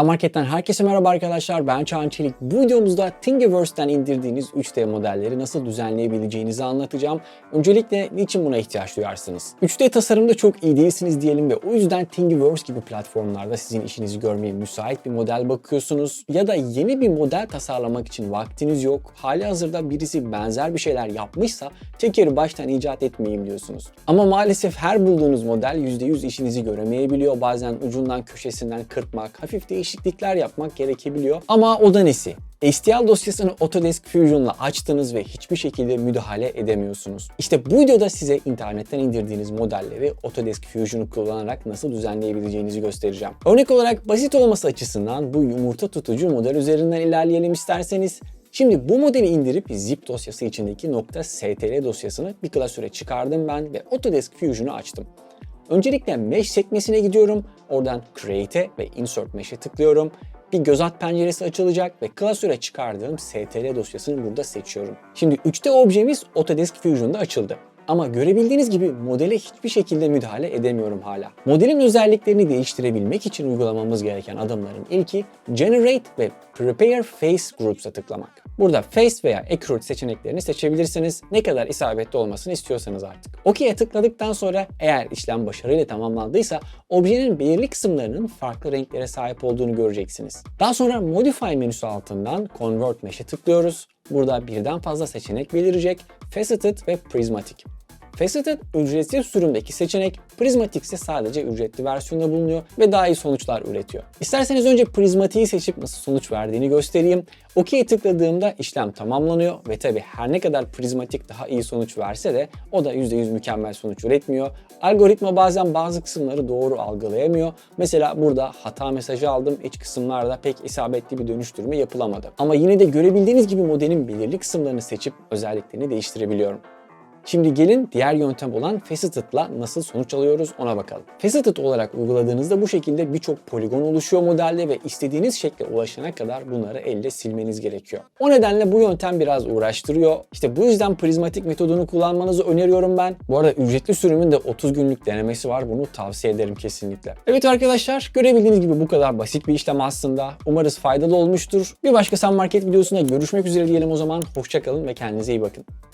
Market'ten herkese merhaba arkadaşlar. Ben Çağan Çelik. Bu videomuzda Thingiverse'den indirdiğiniz 3D modelleri nasıl düzenleyebileceğinizi anlatacağım. Öncelikle niçin buna ihtiyaç duyarsınız? 3D tasarımda çok iyi değilsiniz diyelim ve o yüzden Thingiverse gibi platformlarda sizin işinizi görmeye müsait bir model bakıyorsunuz ya da yeni bir model tasarlamak için vaktiniz yok. Hali hazırda birisi benzer bir şeyler yapmışsa tekeri baştan icat etmeyeyim diyorsunuz. Ama maalesef her bulduğunuz model %100 işinizi göremeyebiliyor. Bazen ucundan köşesinden kırpmak, hafif değişiklikler yapmak gerekebiliyor. Ama o da nesi? STL dosyasını Autodesk Fusion'la açtınız ve hiçbir şekilde müdahale edemiyorsunuz. İşte bu videoda size internetten indirdiğiniz modelleri Autodesk Fusion'u kullanarak nasıl düzenleyebileceğinizi göstereceğim. Örnek olarak basit olması açısından bu yumurta tutucu model üzerinden ilerleyelim isterseniz. Şimdi bu modeli indirip zip dosyası içindeki .stl dosyasını bir klasöre çıkardım ben ve Autodesk Fusion'u açtım. Öncelikle Mesh sekmesine gidiyorum. Oradan Create'e ve Insert Mesh'e tıklıyorum. Bir göz at penceresi açılacak ve klasöre çıkardığım STL dosyasını burada seçiyorum. Şimdi 3D objemiz Autodesk Fusion'da açıldı. Ama görebildiğiniz gibi modele hiçbir şekilde müdahale edemiyorum hala. Modelin özelliklerini değiştirebilmek için uygulamamız gereken adımların ilki Generate ve Prepare Face Groups'a tıklamak. Burada Face veya Accurate seçeneklerini seçebilirsiniz. Ne kadar isabetli olmasını istiyorsanız artık. OK'ye tıkladıktan sonra eğer işlem başarıyla tamamlandıysa objenin belirli kısımlarının farklı renklere sahip olduğunu göreceksiniz. Daha sonra Modify menüsü altından Convert Mesh'e tıklıyoruz. Burada birden fazla seçenek belirecek. Faceted ve Prismatic. Faceted ücretsiz sürümdeki seçenek, Prismatic ise sadece ücretli versiyonda bulunuyor ve daha iyi sonuçlar üretiyor. İsterseniz önce Prismatic'i seçip nasıl sonuç verdiğini göstereyim. OK'ye tıkladığımda işlem tamamlanıyor ve tabi her ne kadar Prismatic daha iyi sonuç verse de o da %100 mükemmel sonuç üretmiyor. Algoritma bazen bazı kısımları doğru algılayamıyor. Mesela burada hata mesajı aldım. İç kısımlarda pek isabetli bir dönüştürme yapılamadı. Ama yine de görebildiğiniz gibi modelin belirli kısımlarını seçip özelliklerini değiştirebiliyorum. Şimdi gelin diğer yöntem olan Faceted'la nasıl sonuç alıyoruz ona bakalım. Faceted olarak uyguladığınızda bu şekilde birçok poligon oluşuyor modelde ve istediğiniz şekle ulaşana kadar bunları elle silmeniz gerekiyor. O nedenle bu yöntem biraz uğraştırıyor. İşte bu yüzden prizmatik metodunu kullanmanızı öneriyorum ben. Bu arada ücretli sürümün de 30 günlük denemesi var. Bunu tavsiye ederim kesinlikle. Evet arkadaşlar görebildiğiniz gibi bu kadar basit bir işlem aslında. Umarız faydalı olmuştur. Bir başka Sun Market videosunda görüşmek üzere diyelim o zaman. Hoşçakalın ve kendinize iyi bakın.